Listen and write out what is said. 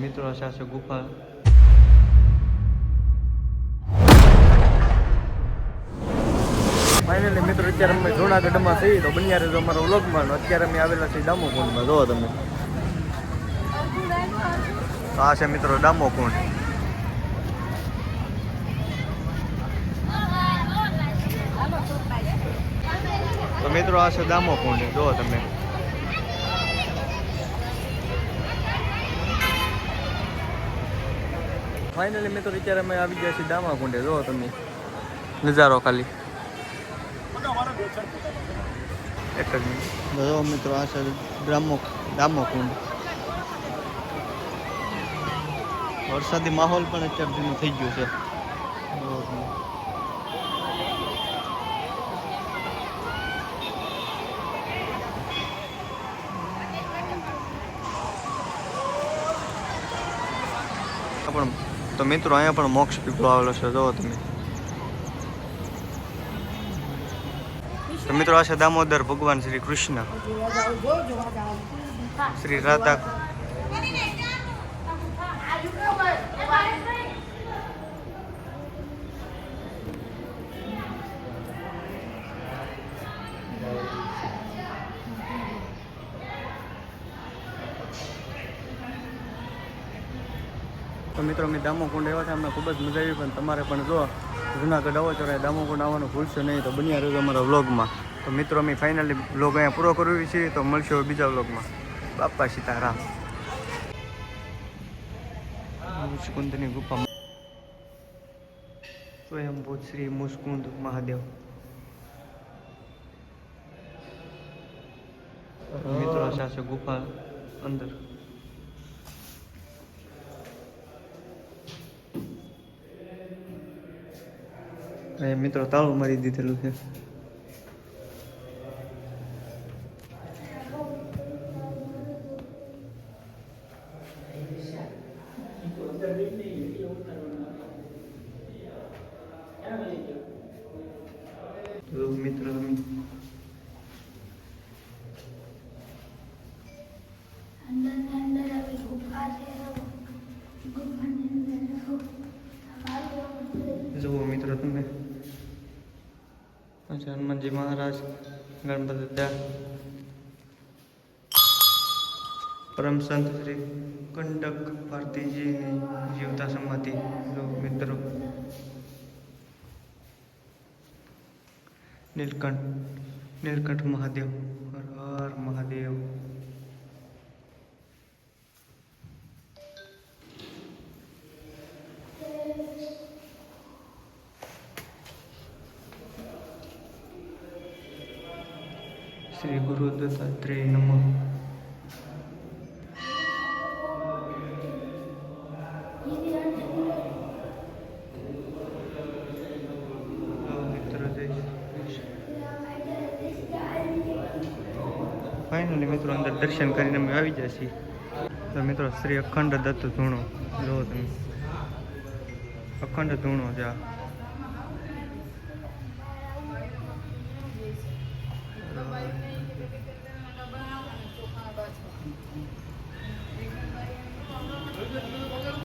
મિત્રો સાથે ગુફા. ફાઇનલી મિત્રો, અત્યારે અમે જૂનાગઢમાં છીએ. તો બન્યા રહેજો અમારા વ્લોગમાં. અત્યારે અમે આવેલા છીએ ડામો જોવો તમે. તો આ છે મિત્રો ડામો કુંડ તો મિત્રો, આ છે દામોકુંડ જોવો તમે. ફાઇનલી મિત્રો અત્યારે અમે આવી ગયા છીએ દામા કુંડે. જો તમે નજારો ખાલી. એક જ મિનિટ જો મિત્રો આ છે બ્રાહ્મો કુંડ. વરસાદી માહોલ પણ અત્યાર સુધી થઈ ગયો છે. પણ તો મિત્રો, અહીંયા પણ મોક્ષ પીપળો આવેલો છે. જુઓ તમે. મિત્રો, આ છે દામોદર ભગવાન શ્રી કૃષ્ણ. શ્રી રાધા તો મિત્રો, અમે દામોકુંડ આવ્યા છે. અમને ખૂબ જ મજા આવી, પણ તમારે પણ જો જુનાગઢ આવો છો દામોકુંડ આવવાનું ભૂલશો નહીં, તો બન્યા રહેજો અમારા વ્લોગમાં. તો મિત્રો, અમે ફાઇનલી વ્લોગ અહીંયા પૂરો કરવી છીએ, તો મળશો બીજા વ્લોગમાં. બાપા સીતારામ. મુસ્કુંદની ગુફા. સ્વયંભૂત શ્રી મુસ્કુંદ મહાદેવ. મિત્રો સાથે ગુફા અંદર. અહીંયા મિત્રો તાળું મારી દીધેલું છે. મિત્રો જુઓ મિત્રો તમે અચ્છા, હનુમાનજી મહારાજ, ગણપતિ દાદા પરમ સંત શ્રી કંડક ભારતીજીની જીવતા સમાધિ મિત્રો. નીલકંઠ નીલકંઠ મહાદેવ, હર હર મહાદેવ. શ્રી ગુરુ દત્તાત્રેય નમઃ. ફાઇનલી મિત્રો અંદર દર્શન કરીને અમે આવી જાય છીએ. તો, મિત્રો, શ્રી અખંડ દત્ત ધૂણો. જુઓ તમે. અખંડ ધૂણો છે આ. Nakabang, ang sukabas mo.